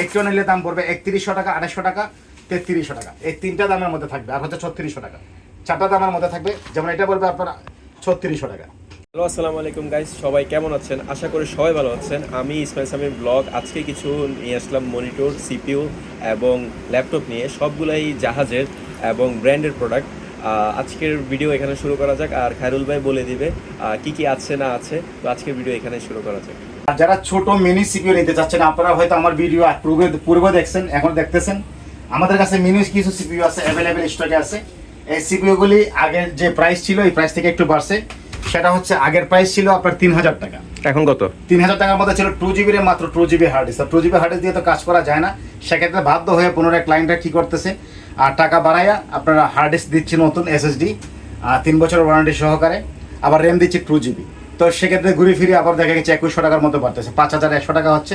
একটু নিলে দাম পড়বে একত্রিশশো টাকা, আড়াইশো টাকা, তেত্রিশশো টাকা। এই তিনটা দামের মধ্যে থাকবে, আর হচ্ছে ছত্রিশশো টাকা। চারটা দামের মধ্যে থাকবে, যেমন এটা বলবে আপনার ছত্রিশশো টাকা। হ্যালো, আসসালামু আলাইকুম গাইস সবাই কেমন আছেন? আশা করি সবাই ভালো আছেন। আমি ইসমাইল সামির ব্লগ, আজকে কিছু নিয়ে আসলাম মনিটর, সিপিইউ এবং ল্যাপটপ নিয়ে, সবগুলাই জাহাজের এবং ব্র্যান্ডের প্রোডাক্ট আজকের ভিডিও এখানে শুরু করা যাক, আর খায়রুল ভাই বলে দিবে কি কি আছে না আছে। তো আজকের ভিডিও এখানে শুরু করা যাক। আর যারা ছোট মিনি সিপিও নিতে চাচ্ছেন আপনারা হয়তো আমার ভিডিও পূর্বে পূর্বে দেখছেন এখন দেখতেছেন। আমাদের কাছে মিনি কিছু সিপিইউ আছে অ্যাভেলেবেল স্টকে আছে। এই সিপিইউ গুলি আগের যে প্রাইস ছিল এই প্রাইস থেকে একটু বাড়ছে। সেটা হচ্ছে আগের প্রাইস ছিল আপনার তিন হাজার টাকা। এখন কত? তিন হাজার টাকার মধ্যে ছিল টু জিবির মাত্র two GB hard disk two GB hard দিয়ে তো কাজ করা যায় না। সেক্ষেত্রে বাধ্য হয়ে পুনরায় ক্লায়েন্টরা কি করতেছে? আর টাকা বাড়াইয়া আপনারা হার্ড ডিস্ক দিচ্ছে নতুন এসএসডি তিন বছরের ওয়ারেন্টি সহকারে। আবার র্যাম দিচ্ছে টু জিবি তো সেক্ষেত্রে ঘুরে ফিরে আবার দেখা গেছে একুশশো টাকার মতো বাড়তেছে। পাঁচ হাজার একশো টাকা হচ্ছে।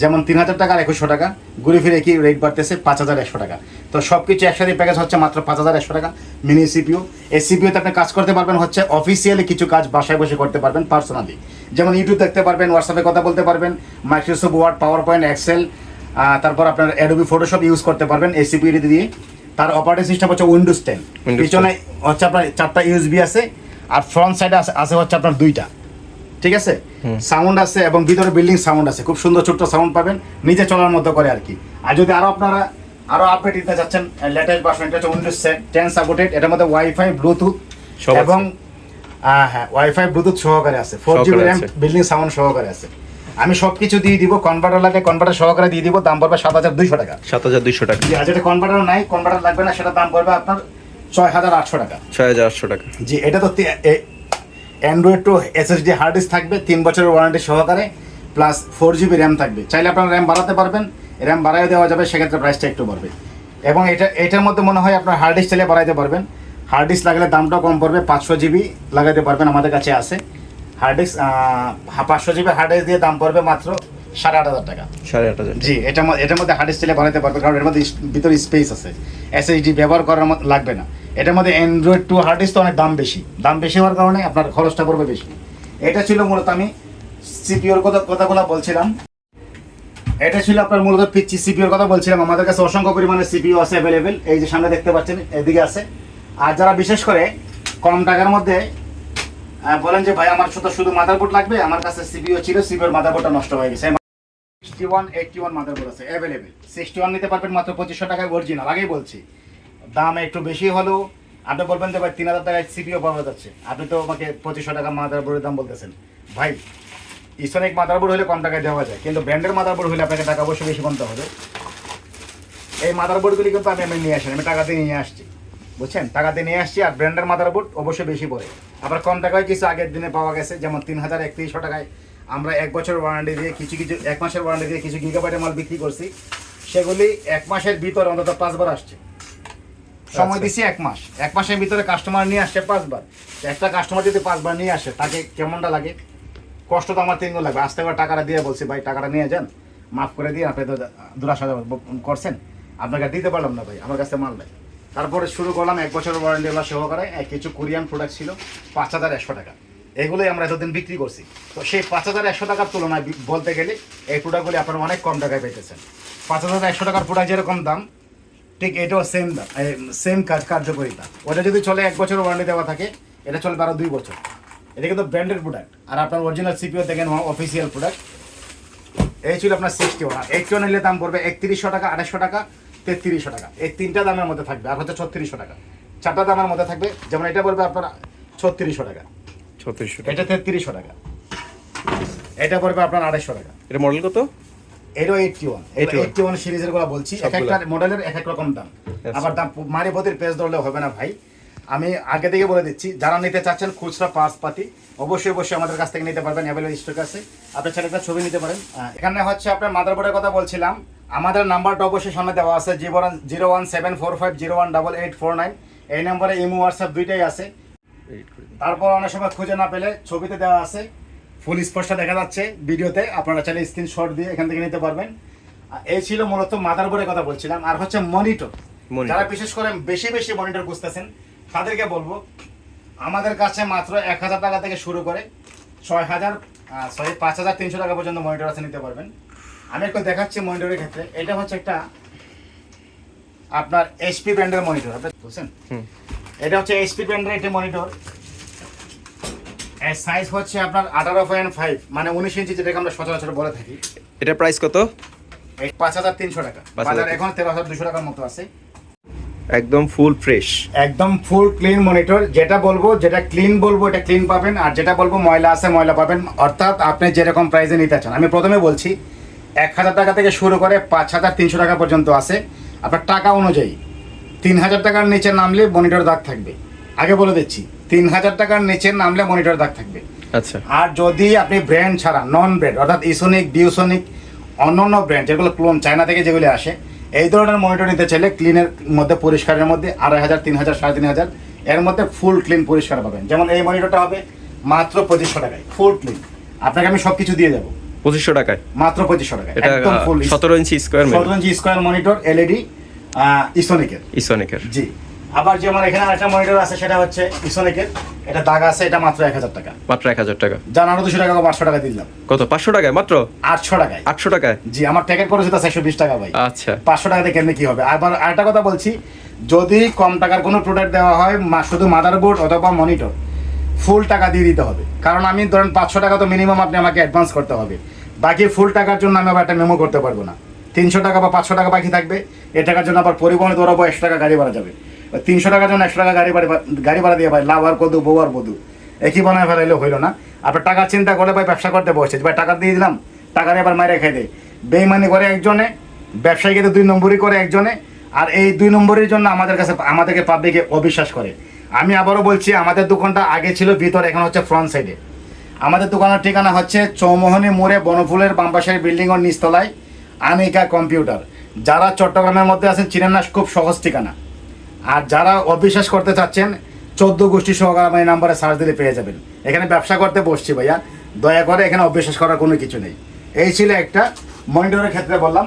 যেমন তিন হাজার টাকা আর একুশশো টাকা। ঘুরে ফিরে কি রেট বাড়তেছে? পাঁচ হাজার একশো টাকা। তো সব কিছু একসাথে প্যাকেজ হচ্ছে মাত্র পাঁচ হাজার একশো টাকা। মিনি সিপিউ এই সিপিউতে আপনি কাজ করতে পারবেন হচ্ছে অফিসিয়ালি কিছু কাজ বাসায় বসে করতে পারবেন পার্সোনালি যেমন ইউটিউব দেখতে পারবেন হোয়াটসঅ্যাপে কথা বলতে পারবেন Microsoft Word PowerPoint Excel তারপর আপনার অ্যাডোবি ফটোশপ ইউজ করতে পারবেন এই সিপিউ দিয়ে। তার অপারেটিং সিস্টেম হচ্ছে উইন্ডোজ টেন পিছনে হচ্ছে আপনার চারটা ইউএসবি আছে আর ফ্রন্ট সাইডে আছে আছে হচ্ছে আপনার দুইটা। ঠিক আছে? সাউন্ড আছে এবং ভিতরে বিল্ডিং সাউন্ড আছে। খুব সুন্দর ছোট্ট সাউন্ড পাবেন নিজে চলার মতো করে আর কি। আর যদি আরও আপনারা আরও আপডেট দিতে চাচ্ছেন লেটেস্ট ভার্সন এটা হচ্ছে উইন্ডোজ টেন সাপোর্টেড এটার মধ্যে ওয়াইফাই ব্লুটুথ এবং হ্যাঁ ওয়াইফাই ব্লুটুথ সহকারে আছে। Four GB RAM building sound সহকারে আছে। আমি সব কিছু দিয়ে দিব কনভার্টার লাগে কনভার্টার সহকারে দিয়ে দিব দাম পড়বে সাত হাজার দুইশো টাকা। সাত হাজার দুইশো টাকা। জি আর যেটা কনভার্টার নাই কনভার্টার লাগবে না সেটা দাম পড়বে আপনার ছয় হাজার আটশো টাকা। ছয় হাজার আটশো টাকা। জি এটা তো Android two SSD hard disk থাকবে তিন বছরের ওয়ারেন্টি সহকারে প্লাস ফোর জিবি র্যাম থাকবে। চাইলে আপনারা র্যাম বাড়াতে পারবেন র্যাম বাড়াই দেওয়া যাবে সেক্ষেত্রে প্রাইসটা একটু বাড়বে। এবং এটা এটার মধ্যে মনে হয় আপনার হার্ড ডিস্ক চাইলে বাড়াইতে পারবেন। হার্ড ডিস্ক লাগলে দামটাও কম পড়বে পাঁচশো জিবি লাগাইতে পারবেন আমাদের কাছে আছে। হার্ড ডিস্ক পাঁচশো জিবি হার্ড ডিস্ক দিয়ে দাম পড়বে মাত্র সাড়ে আট হাজার টাকা। সাড়ে আট হাজার জি এটার মধ্যে এটার মধ্যে হার্ড ডিস্ক চাইলে বানাতে পারবে কারণ এর মধ্যে ভিতরে স্পেস আছে। এসএসডি ব্যবহার করার মত- লাগবে না। এটার মধ্যে অ্যান্ড্রয়েড টু হার্ড ডিস্ক তো অনেক দাম বেশি। দাম বেশি হওয়ার কারণে আপনার খরচটা পড়বে বেশি। এটা ছিল মূলত আমি সিপিওর কথা কথাগুলো বলছিলাম। এটা ছিল আপনার মূলত পিচ্ছি সিপিওর কথা বলছিলাম। আমাদের কাছে অসংখ্য পরিমাণে সিপিও আছে অ্যাভেলেবেল এই যে সামনে দেখতে পাচ্ছেন, এদিকে আছে। আর যারা বিশেষ করে কম টাকার মধ্যে বলেন যে, ভাই, আমার শুধু শুধু মাদারবোর্ড লাগবে? আমার কাছে সিপিও ছিল সিপিওর মাদারবোর্ডটা নষ্ট হয়ে গেছে। Sixty one eighty one motherboard আছে অ্যাভেলেবেল সিক্সটি ওয়ান নিতে পারবেন মাত্র পঁচিশশো টাকায় অরিজিনাল আগেই বলছি। দাম একটু বেশি হলেও আপনি বলবেন যে ভাই তিন হাজার টাকায় সিপিও পাওয়া যাচ্ছে। আপনি তো আমাকে পঁচিশশো টাকা মাদারবোর্ডের দাম বলতেছেন। ভাই ইসনিক মাদারবোর্ড হলে কম টাকায় দেওয়া যায়, কিন্তু ব্র্যান্ডের মাদারবোর্ড হলে আপনাকে টাকা অবশ্যই বেশি কমতে হবে। এই মাদারবোর্ডগুলি কিন্তু আমি আমি নিয়ে আসি আমি টাকা দিয়ে নিয়ে আসছি। বুঝছেন? টাকাতে নিয়ে আসছি আর ব্র্যান্ডের মাদারবোর্ড অবশ্যই বেশি পড়ে। আবার কম টাকায় কিছু আগের দিনে পাওয়া গেছে, যেমন তিন হাজার একত্রিশশো টাকায় আমরা এক বছর ওয়ারেন্টি দিয়ে কিছু কিছু, এক মাসের ওয়ারেন্টি দিয়ে কিছু গিগাবাইটের মাল বিক্রি করছি। সেগুলি এক মাসের ভিতরে অন্তত পাঁচবার আসছে। সময় আচ্ছা। দিছি এক মাস। এক মাসের ভিতরে কাস্টমার নিয়ে আসছে পাঁচবার। একটা কাস্টমার যদি পাঁচবার নিয়ে আসে তাকে কেমনটা লাগে? কষ্ট তো আমার তিনগুণ লাগবে। আসতে করে টাকাটা দিয়ে বলছি ভাই টাকাটা নিয়ে যান। মাফ করে দিয়ে আপনি তো দুরাশা করছেন আপনাকে দিতে পারলাম না ভাই আমার কাছে মাল নাই তারপরে শুরু করলাম এক বছর ওয়ারেন্টি ওলা সহকারে এক কিছু কোরিয়ান প্রোডাক্ট ছিল পাঁচ হাজার একশো টাকা এগুলোই আমরা এতদিন বিক্রি করছি তো সেই পাঁচ হাজার একশো টাকার তুলনায় বলতে গেলে এই প্রোডাক্টগুলি আপনারা অনেক কম টাকায় পেতেছেন পাঁচ হাজার একশো টাকার প্রোডাক্ট যেরকম দাম ঠিক এটাও সেম সেম কাজ কার্যকরিতা। ওটা যদি চলে এক বছর ওয়ারেন্টি দেওয়া থাকে এটা চলবে আরও দুই বছর। এটা কিন্তু ব্র্যান্ডেড প্রোডাক্ট আর আপনার অরিজিনাল সিপিও দেখেন অফিসিয়াল প্রোডাক্ট এই ছিল আপনার সিক্সটি ওয়ান ওয়ান নিলে দাম পড়বে একত্রিশশো টাকা আড়াইশো টাকা তেত্রিশশো টাকা। এই তিনটা দামের মধ্যে থাকবে আর হচ্ছে ছত্রিশশো টাকা। চারটা দামের মধ্যে থাকবে যেমন এটা বলবে আপনার ছত্রিশশো টাকা। ছত্রিশশো এটা তেত্রিশশো টাকা। এটা পড়বে আপনার আড়াইশো টাকা। এটা মডেল কত? এটাও এইটটি ওয়ান এইটটি ওয়ান সিরিজেরগুলো বলছি এক একটা মডেলের এক এক রকম দাম। আবার দাম মারি পেজ ধরলে হবে না ভাই। আমি আগে থেকে বলে দিচ্ছি যারা নিতে চাচ্ছেন খুচরা পার্স পাতি অবশ্যই অবশ্যই আমাদের কাছ থেকে নিতে পারবেন অ্যাভেলেবল স্টক আছে। আপনি ছেলে একটা ছবি নিতে পারেন। এখানে হচ্ছে আপনার মাদারবোর্ডের কথা বলছিলাম। আমাদের নাম্বারটা অবশ্যই সামনে দেওয়া আছে zero one zero one seven four five zero one double eight four nine এই নম্বরে ইমো হোয়াটসঅ্যাপ দুইটাই আছে। তারপর অনেক সময় খুঁজে না পেলে ছবিতে দেওয়া আছে। ফুল স্পষ্ট দেখা যাচ্ছে ভিডিওতে। আপনারা চাইলে স্ক্রিনশট দিয়ে এখান থেকে নিতে পারবেন। এই ছিল মূলত মাদারবোর্ডের কথা বলছিলাম। আর হচ্ছে মনিটর যারা বিশেষ করে বেশি বেশি মনিটর খুঁজতেছেন তাদেরকে বলব আমাদের কাছে মাত্র এক হাজার টাকা থেকে শুরু করে ছয় হাজার সরি পাঁচ হাজার তিনশো টাকা পর্যন্ত মনিটর আছে নিতে পারবেন। আমি একটু দেখাচ্ছি মনিটরের ক্ষেত্রে। এটা হচ্ছে একটা আপনার এইচপি ব্র্যান্ডের মনিটর বুঝছেন? এটা হচ্ছে এইচপি ব্র্যান্ডের একটি মনিটর সাইজ হচ্ছে আপনার আঠারো পয়েন্ট ফাইভ মানে উনিশ ইঞ্চি যেটাকে আমরা সচরাচর বলে থাকি। এটা প্রাইস কত? পাঁচ হাজার তিনশো টাকা। 5,300 বাজার এখন তেরো হাজার দুশো টাকার মতো আছে। একদম ফুল ফ্রেশ একদম ফুল ক্লিন মনিটর যেটা বলব যেটা ক্লিন বলব এটা ক্লিন পাবেন আর যেটা বলব ময়লা আছে ময়লা পাবেন। অর্থাৎ আপনি যেরকম প্রাইসে নিতে চান। আমি প্রথমে বলছি এক হাজার টাকা থেকে শুরু করে পাঁচ হাজার তিনশো টাকা পর্যন্ত আছে। আপনার টাকা অনুযায়ী তিন হাজার টাকার নিচে নামলে মনিটর দাগ থাকবে। আগে বলে দিচ্ছি তিন হাজার টাকার নিচে নামলে মনিটর দাগ থাকবে। আচ্ছা। আর যদি আপনি ব্র্যান্ড ছাড়া নন ব্র্যান্ড অর্থাৎ ইসোনিক বিউসোনিক অন্যান্য ব্র্যান্ড যেগুলো ক্লোন চায়না থেকে যেগুলো আসে এই ধরনের মনিটর নিতে চাইলে ক্লিনের মধ্যে পরিষ্কারের মধ্যে আড়াই হাজার তিন হাজার সাড়ে তিন হাজার এর মধ্যে ফুল ক্লিন পরিষ্কার পাবেন। যেমন এই মনিটরটা হবে মাত্র পঁচিশশো টাকায় ফুল ক্লিন আপনাকে আমি সব কিছু দিয়ে দেবো। পঁচিশশো টাকায়? মাত্র পঁচিশশো টাকায় একদম ফুল সতেরো ইঞ্চি স্কোয়ার সতেরো ইঞ্চি স্কোয়ার মনিটর এলইডি ইসোনিকের ইসনিকের জি। আবার যে আমার এখানে আরেকটা মনিটর আছে সেটা হচ্ছে ইসোনিকের এটা দাগ আছে এটা মাত্র এক হাজার টাকা। মাত্র এক হাজার টাকা। আরও দুশো টাকা পাঁচশো টাকা দিলাম। কত? পাঁচশো টাকায়? মাত্র? আটশো টাকায়। আটশো টাকায়? জি আমার ট্যাগের খরচ হচ্ছে একশো বিশ টাকা ভাই। আচ্ছা। পাঁচশো টাকাতে কেমনি কি হবে? আবার আরেকটা কথা বলছি যদি কম টাকার কোনো প্রোডাক্ট দেওয়া হয় শুধু মাদারবোর্ড অথবা মনিটর ফুল টাকা দিয়ে দিতে হবে। কারণ আমি ধরেন পাঁচশো টাকা তো মিনিমাম আপনি আমাকে অ্যাডভান্স করতে হবে। বাকি ফুল টাকার জন্য আমি আবার একটা মেমো করতে পারব না। তিনশো টাকা বা পাঁচশো টাকা বাকি থাকবে। এ টাকার জন্য আবার পরিবহনে দৌড়াবো একশো টাকা গাড়ি ভাড়া যাবে। তিনশো টাকার জন্য একশো টাকা গাড়ি ভাড়া গাড়ি ভাড়া দিয়ে ভাই লাভ আর কদু, বউ আর বধু একই বানায় ফেলাইলে হইল না। আপনার টাকার চিন্তা করে ভাই ব্যবসা করতে বসে। ভাই টাকা দিয়ে দিলাম টাকা এবার মাইরে খাই দেয় বেইমানি করে একজনে, ব্যবসায়ী কিন্তু দুই নম্বরই করে একজনে, আর এই দুই নম্বরের জন্য আমাদের কাছে, আমাদেরকে পাবলিকে অবিশ্বাস করে। আমি আবারও বলছি, আমাদের দোকানটা আগে ছিল ভিতর, এখন হচ্ছে ফ্রন্ট সাইডে আমাদের দোকানের ঠিকানা হচ্ছে চৌমোহনী মোড়ে বনফুলের বামপাশের বিল্ডিং ওর নিচতলায় আনিকা কম্পিউটার। যারা চট্টগ্রামের মধ্যে আছেন, চিনেন না, খুব সহজ ঠিকানা। আর যারা অবিশ্বাস করতে চাচ্ছেন চোদ্দ গোষ্ঠী সহকারে আমার এই নাম্বারে সার্চ দিলে পেয়ে যাবেন। এখানে ব্যবসা করতে বসছি ভাইয়া। দয়া করে এখানে অবিশ্বাস করার কোনো কিছু নেই। এই ছিল একটা মনিটরের ক্ষেত্রে বললাম।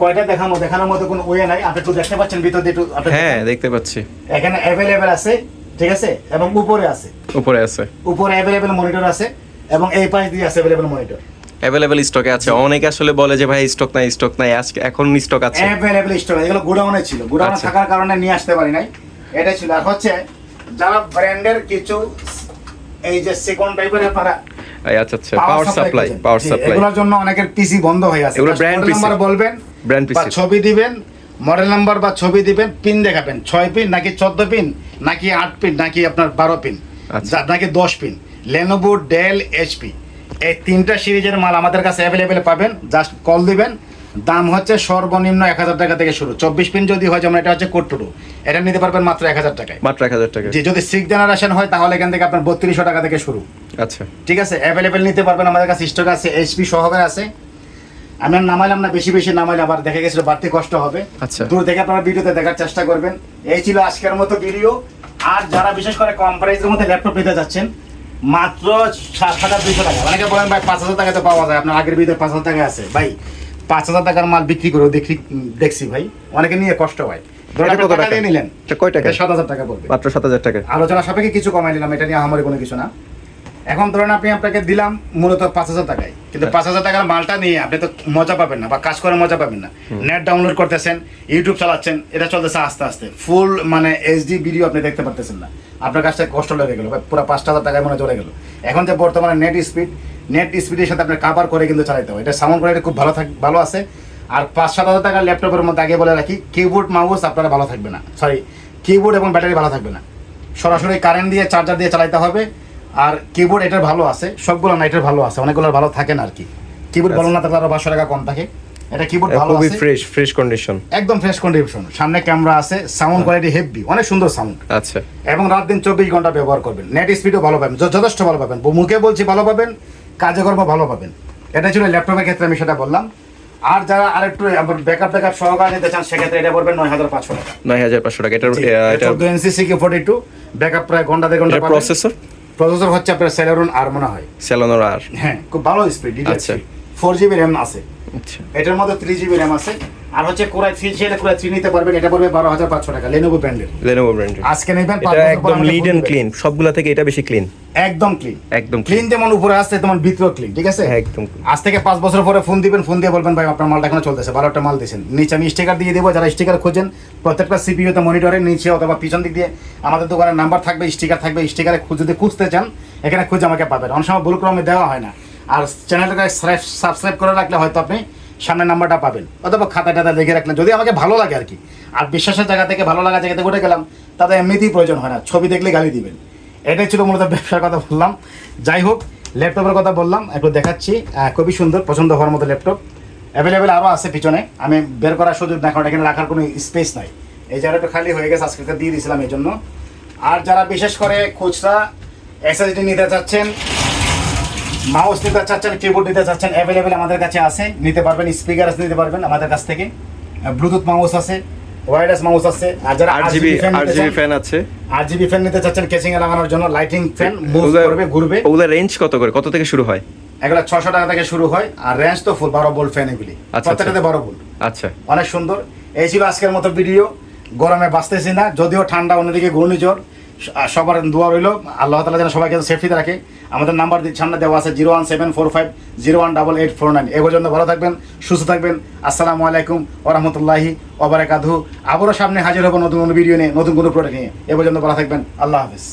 কয়টা দেখানো দেখানোর মতো কোনো ওয়ে নাই। আপনি একটু দেখতে পাচ্ছেন ভিতর দিয়ে একটু হ্যাঁ দেখতে পাচ্ছি। এখানে অ্যাভেলেবেল আছে ঠিক আছে? এবং উপরে আছে। উপরে আছে। উপরে অ্যাভেলেবেল মনিটর আছে এবং এই পাশ দিয়ে আছে অ্যাভেলেবেল মনিটর অ্যাভেলেবেল স্টকে আছে। অনেকে আসলে বলে যে ভাই স্টক নাই স্টক নাই আজকে এখন স্টক আছে। অ্যাভেলেবেল স্টক এগুলো গোডাউনে ছিল। গোডাউনে আচ্ছা। থাকার কারণে নিয়ে আসতে পারি নাই। এটা ছিল। আর হচ্ছে যারা ব্র্যান্ডের কিছু এই যে সেকেন্ড টাইপের আপনারা আচ্ছা আচ্ছা পাওয়ার সাপ্লাই পাওয়ার সাপ্লাই এগুলোর জন্য অনেকের পিসি বন্ধ হয়ে আছে এগুলো brand PC নাম্বার বলবেন Brand বা ছবি দিবেন মডেল নাম্বার বা ছবি দিবেন পিন দেখাবেন। ছয় পিন নাকি চোদ্দ পিন নাকি আট পিন নাকি আপনার বারো পিন। নাকি দশ পিন লেনোভো ডেল এইচপি এই তিনটা সিরিজের মাল আমাদের কাছে অ্যাভেলেবেল পাবেন। জাস্ট কল দিবেন। দাম হচ্ছে সর্বনিম্ন এক হাজার টাকা থেকে শুরু। চব্বিশ পিন যদি হয় যেমন এটা হচ্ছে কোট্টুরু এটা নিতে পারবেন মাত্র এক হাজার টাকায়। মাত্র এক হাজার টাকা যদি সিক্স জেনারেশন হয় তাহলে এখান থেকে আপনার বত্রিশশো টাকা থেকে শুরু। আচ্ছা। ঠিক আছে? অ্যাভেলেবেল নিতে পারবেন আমাদের কাছে স্টক আছে এইচপি সহকারে আছে। আমি আর নামাইলাম না বেশি বেশি নামাইলে আবার দেখা গেছিল বাড়তি কষ্ট হবে। আচ্ছা। দূর থেকে আপনারা ভিডিওতে দেখার চেষ্টা করবেন। এই ছিল আজকের মতো ভিডিও। আর যারা বিশেষ করে কম প্রাইসের মধ্যে ল্যাপটপ নিতে যাচ্ছেন মাত্র সাত হাজার দুশো টাকা। অনেকে বলেন ভাই পাঁচ হাজার টাকাতে পাওয়া যায়। আপনার আগের ভিতরে পাঁচ হাজার টাকা আছে। ভাই পাঁচ হাজার টাকার মাল বিক্রি করে দেখি দেখছি ভাই অনেকে নিয়ে কষ্ট হয়। নিলেন কয় টাকা? সাত হাজার টাকা পড়বে। মাত্র সাত হাজার টাকা। আলোচনা সাপেক্ষে কিছু কমাই নিলাম এটা নিয়ে আমার কোনো কিছু না। এখন ধরেন আপনি আপনাকে দিলাম মূলত পাঁচ হাজার টাকায়। কিন্তু পাঁচ হাজার টাকার মালটা নিয়ে আপনি তো মজা পাবেন না বা কাজ করে মজা পাবেন না। নেট ডাউনলোড করতেছেন ইউটিউব চালাচ্ছেন এটা চলতেছে আস্তে আস্তে। ফুল মানে এইচডি ভিডিও আপনি দেখতে পারতেছেন না। আপনার কাছে কষ্ট লেগে গেলো পুরো পাঁচ হাজার টাকায় মনে চলে গেলো। এখন যে বর্তমানে নেট স্পিড নেট স্পিডের সাথে আপনার কাভার করে কিন্তু চালাতে হবে। এটা সাউন্ড কোয়ালিটি খুব ভালো থাক ভালো আছে। আর পাঁচ সাত হাজার টাকার ল্যাপটপের মধ্যে আগে বলে রাখি কিবোর্ড মাউস আপনারা ভালো থাকবে না। সরি কিবোর্ড এবং ব্যাটারি ভালো থাকবে না। সরাসরি কারেন্ট দিয়ে চার্জার দিয়ে চালাইতে হবে। আর কিবোর্ড এটার ভালো আছে সবগুলো না এটার ভালো আছে অনেকগুলো ভালো থাকে না আর কি কিবোর্ড ভালো না থাকলে আরও পাঁচশো টাকা কম থাকে। এটা কিবোর্ড ভালো খুবই ফ্রেশ ফ্রেশ কন্ডিশন একদম ফ্রেশ কন্ডিশন সামনে ক্যামেরা আছে সাউন্ড কোয়ালিটি হেভি অনেক সুন্দর সাউন্ড আচ্ছা। এবং রাত দিন চব্বিশ ঘণ্টা ব্যবহার করবেন। নেট স্পিডও ভালো পাবেন যথেষ্ট ভালো পাবেন। মুখে বলছি ভালো পাবেন কাজে করব ভালো পাবেন। এটা ছিল ল্যাপটপের ক্ষেত্রে আমি সেটা বললাম। আর যারা আরেকটু ব্যাকআপ ব্যাকআপ সহকারে নিতে চান সেক্ষেত্রে এটা পড়বেন নয় হাজার পাঁচশো টাকা। নয় হাজার পাঁচশো টাকা। এটা এটা চোদ্দ এনসি সিকি ফোর্টি টু ব্যাকআপ প্রায় ঘণ্টা দেড় ঘণ্টা। প্রসেসর প্রসেসর হচ্ছে আপনার সেলোরন আর মনে হয়। সেলোরন আর হ্যাঁ খুব ভালো স্পিড আচ্ছা। ফোর জিবি র্যাম আছে। এটার মধ্যে থ্রি জিবি র্যাম আছে। আর হচ্ছে কোরাই থ্রি সেটা কোরাই থ্রি নিতে পারবেন এটা পড়বে বারো হাজার পাঁচশো টাকা লেনোভো ব্র্যান্ডের লেনোভো ব্র্যান্ডের আজকে নেবেন এটা একদম লিড এন্ড ক্লিন সবগুলা থেকে এটা বেশি ক্লিন একদম ক্লিন একদম ক্লিন যেমন উপরে আসছে তেমন ভিতরে ক্লিন ঠিক আছে? একদম আজ থেকে পাঁচ বছর পরে ফোন দিবেন ফোন দিয়ে বলবেন ভাই আপনার মালটা এখনও চলতেছে ভালো একটা মাল দিয়েছেন। নিচে আমি স্টিকার দিয়ে দেবো যারা স্টিকার খোঁজেন প্রত্যেকটা সিপিইউতে মনিটরের নিচে অথবা পিছন দিক দিয়ে আমাদের দোকানের নাম্বার থাকবে স্টিকার থাকবে স্টিকারে যদি খুঁজতে চান এখানে খুঁজে আমাকে পাবেন। অনেক সময় ভুল ক্রমে দেওয়া হয় না। আর চ্যানেলটাকে সাবস্ক্রাইব করে রাখলে হয়তো আপনি সামনের নাম্বারটা পাবেন। অথবা খাতা টাতা লিখে রাখলেন। যদি আমাকে ভালো লাগে আর কি, আর বিশ্বাসের জায়গা থেকে ভালো লাগা জায়গাতে উঠে গেলাম তাদের এমনিতেই প্রয়োজন হয় না। ছবি দেখলে গালি দিবেন। এটাই ছিল মূলত ব্যবসার কথা বললাম। যাই হোক, ল্যাপটপের কথা বললাম, একটু দেখাচ্ছি। খুবই সুন্দর, পছন্দ হওয়ার মতো ল্যাপটপ। অ্যাভেলেবেল আরও আছে পিছনে। আমি বের করার সুযোগ না কারণ এখানে রাখার কোনো স্পেস নাই। এই জায়গাটা খালি হয়ে গেছে, আজকে দিয়ে দিয়েছিলাম এই জন্য আর যারা বিশেষ করে খুচরা এসএসডি নিতে চাচ্ছেন মাউস নিতে চাচ্ছেন কিবোর্ড নিতে চাচ্ছেন অ্যাভেলেবেল আমাদের কাছে আছে। নিতে পারবেন স্পিকার আছে নিতে পারবেন আমাদের কাছ থেকে। ব্লুটুথ মাউস আছে ওয়্যারলেস মাউস আছে। আর যারা আট জিবি আট জিবি ফ্যান আছে। আট জিবি ফ্যান নিতে চাচ্ছেন কেচিং এ লাগানোর জন্য লাইটিং ফ্যান মুভ করবে ঘুরবে। ওগুলা রেঞ্জ কত করে? কত থেকে শুরু হয়? এগুলো ছশো টাকা থেকে শুরু হয় আর রেঞ্জ তো ফুল বারো বোল্ট ফ্যান এগুলি। আচ্ছা। প্রত্যেকটাতে বারো বোল্ট আচ্ছা। অনেক সুন্দর। এই ছিল আজকের মতো ভিডিও গরমে বাঁচতেছি না যদিও ঠান্ডা অন্যদিকে ঘূর্ণিঝড়। সবার দোয়া রইল। আল্লাহ তালা যেন সবাইকে সেফটিতে রাখে। আমাদের নাম্বার সামনে দেওয়া আছে zero one seven four five zero one double eight four nine এ পর্যন্ত ভালো থাকবেন, সুস্থ থাকবেন। আসসালামু আলাইকুম ওরহমতুল্লাহি ওবারাকাতহু আবারও সামনে হাজির হব নতুন কোনো ভিডিও নিয়ে, নতুন কোনো প্রোডাক্ট নিয়ে। এ পর্যন্ত ভালো থাকবেন। আল্লাহ হাফিজ।